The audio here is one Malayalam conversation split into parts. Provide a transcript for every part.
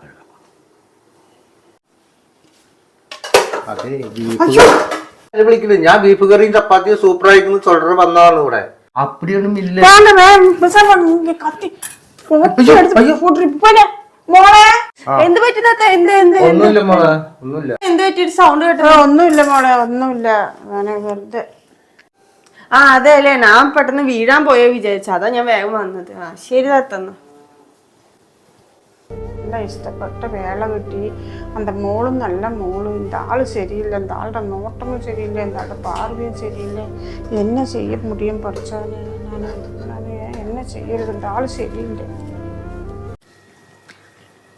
കഴുകാം. അതെ ബീഫ് വിളിക്കുന്നത് ഞാൻ ബീഫ് കറിയും ചപ്പാത്തിയും സൂപ്പർ ആയിരിക്കുന്നു ചൊല്ലറ വന്നതാണ് ഇവിടെ. അപ്പടിയൊന്നും ഇല്ല. മോളെ എന്ത് എന്ത് എന്ത്? ഒന്നുമില്ല മോളെ ഒന്നുമില്ല. എന്ത് സൗണ്ട് കേട്ടോ. ഒന്നുമില്ല മോളെ ഒന്നുമില്ല. വെറുതെ. ആ അതെ അല്ലേ? ഞാൻ പെട്ടെന്ന് വീഴാൻ പോയോ വിചാരിച്ചു. അതാ ഞാൻ വേഗം വന്നത്. ആ ശരി താത്തന്ന്. നല്ല ഇഷ്ടപ്പെട്ട വേള കിട്ടി. അന്ത മോളും നല്ല മോളും. இந்த ஆள் ശരിയില്ല. എന്താ ആളുടെ நோட்டமும் ശരിയില്ല. இந்த ആളുടെ பார்வையும் ശരിയില്ല. എന്നെ செய்ய മുടിയും പഠിച്ചവനെ ഞാൻ என்ன ചെയ്യരുത്. இந்த ஆள் ശരിയില്ല.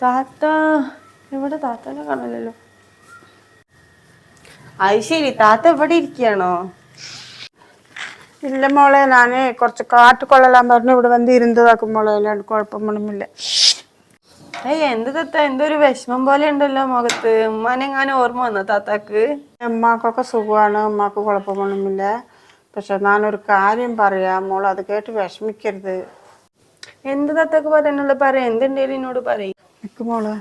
താത്ത ഇവിടെ താത്തനെ കാണില്ലല്ലോ അത് ശരി. താത്ത എവിടെ ഇരിക്കുകയാണോ? ഇല്ല മോളെ. ഞാൻ കുറച്ച് കാറ്റ് പറഞ്ഞു. ഇവിടെ വന്ന് ഇരുന്നതാക്കും മോളെ. കുഴപ്പമൊന്നുമില്ല. എന്ത് തത്ത? എന്തൊരു വിഷമം പോലെ ഉണ്ടല്ലോ മുഖത്ത്. ഉമ്മാനെങ്ങാനും ഓർമ്മ വന്നോ താത്താക്ക്? ഉമ്മാക്കൊക്കെ സുഖമാണ്. ഉമ്മാക്ക് കുഴപ്പമൊന്നുമില്ല. പക്ഷെ ഞാനൊരു കാര്യം പറയാം. മോൾ അത് കേട്ട് വിഷമിക്കരുത്. എന്ത് തത്തക്ക് പറയാനുള്ള പറയാ? എന്തുണ്ടേലും എന്നോട് പറയും. മോളെ.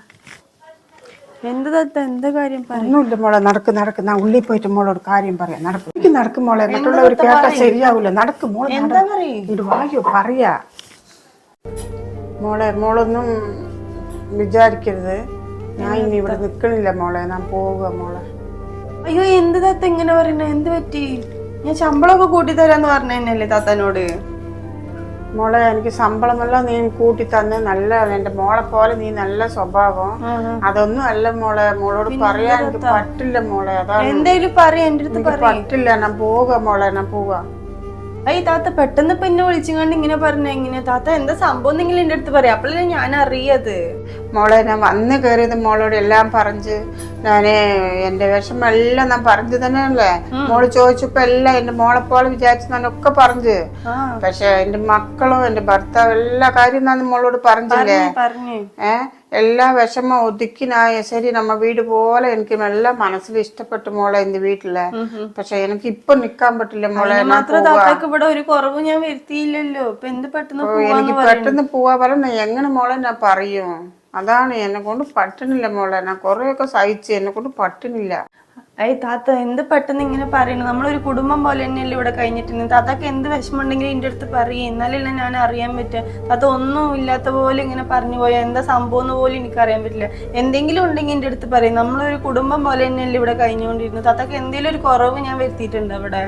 എന്ത് തത്ത? എന്താ കാര്യം ഒന്നുമില്ല മോളെ. നടക്ക് നടക്ക്. ഞാൻ ഉള്ളിൽ പോയിട്ട് മോളോട് കാര്യം പറയാം. നടക്ക്. എനിക്ക് നടക്കും മോളെ. മറ്റുള്ളവർ കേട്ടാ ശരിയാവില്ല നടക്ക് മോളെ. എന്താ ഇത് വായോ പറയാ. മോളെ മോളൊന്നും വിചാരിക്കരുത്. ഞാൻ ഇനി ഇവിടെ നിൽക്കണില്ല മോളെ. ഞാൻ പോവുക മോളെ. അയ്യോ എന്ത് താത്ത ഇങ്ങനെ പറയണേ? എന്ത് പറ്റി? ഞാൻ ശമ്പളമൊക്കെ കൂട്ടി തരാന്ന് പറഞ്ഞല്ലേ താത്തനോട്? മോളെ എനിക്ക് ശമ്പളമെല്ലാം നീ കൂട്ടി തന്ന് നല്ല എന്റെ മോളെ പോലെ നീ നല്ല സ്വഭാവം. അതൊന്നും അല്ല മോളെ. മോളോട് പറയാൻ എനിക്ക് പറ്റില്ല മോളെ. അതാണ് എന്തേലും പറയാ എന്റെ അടുത്ത് പറ്റില്ല. ഞാൻ പോവുക മോളെ ഞാൻ പോവുക. അയ്യ താത്ത പെട്ടെന്ന് ഇപ്പൊ എന്നെ വിളിച്ചുകൊണ്ട് ഇങ്ങനെ പറഞ്ഞ. ഇങ്ങനെ താത്ത എന്താ സംഭവം എന്തെങ്കിലും എന്റെ അടുത്ത് പറയാം. അപ്പോഴല്ലേ ഞാൻ അറിയത് മോളെ ഞാൻ വന്ന് കയറിയത് മോളോട് എല്ലാം പറഞ്ഞ്. ഞാൻ എന്റെ വിഷമം എല്ലാം ഞാൻ പറഞ്ഞു തന്നെയല്ലേ മോൾ ചോദിച്ചപ്പോ എല്ലാം എന്റെ മോളെ വിചാരിച്ചു ഞാൻ ഒക്കെ പറഞ്ഞു പക്ഷെ എന്റെ മക്കളും എന്റെ ഭർത്താവ് എല്ലാ കാര്യം ഞാൻ മോളോട് പറഞ്ഞില്ലേ? പറഞ്ഞു ഏ? എല്ലാ വിഷമം ഒതുക്കിനായ ശരി നമ്മ വീട് പോലെ എനിക്ക് നല്ല മനസ്സിൽ ഇഷ്ടപ്പെട്ടു മോളെ എന്റെ വീട്ടിൽ. പക്ഷെ എനിക്ക് ഇപ്പൊ നിക്കാൻ പറ്റില്ല മോളെ. ഇവിടെ ഒരു കുറവ് ഞാൻ വരുത്തിയില്ലല്ലോ. എനിക്ക് പെട്ടെന്ന് പോവാ. പറഞ്ഞ എങ്ങനെ മോളെ ഞാൻ പറയും? അതാണ് എന്നെ കൊണ്ട് പറ്റണില്ല മോളെ. ഞാൻ കുറേയൊക്കെ സഹിച്ച് എന്നെ കൊണ്ട് പറ്റണില്ല അയ്യ താത്ത എന്ത് പെട്ടെന്ന് ഇങ്ങനെ പറയണു നമ്മളൊരു കുടുംബം പോലെ തന്നെയല്ലേ ഇവിടെ കഴിഞ്ഞിട്ടുണ്ട് താത്താക്ക് എന്ത് വിഷമം ഉണ്ടെങ്കിലും എന്റെ അടുത്ത് പറയും. എന്നാലല്ലേ ഞാൻ അറിയാൻ പറ്റുക താത്ത ഒന്നും ഇല്ലാത്ത പോലെ ഇങ്ങനെ പറഞ്ഞു പോയാൽ എന്താ സംഭവം പോലും എനിക്ക് അറിയാൻ പറ്റില്ല. എന്തെങ്കിലും ഉണ്ടെങ്കിൽ എന്റെ അടുത്ത് പറയും. നമ്മളൊരു കുടുംബം പോലെ തന്നെയല്ലേ ഇവിടെ കഴിഞ്ഞുകൊണ്ടിരുന്നത്? താത്തക്ക് എന്തെങ്കിലും ഒരു കുറവ് ഞാൻ വരുത്തിയിട്ടുണ്ട് അവിടെ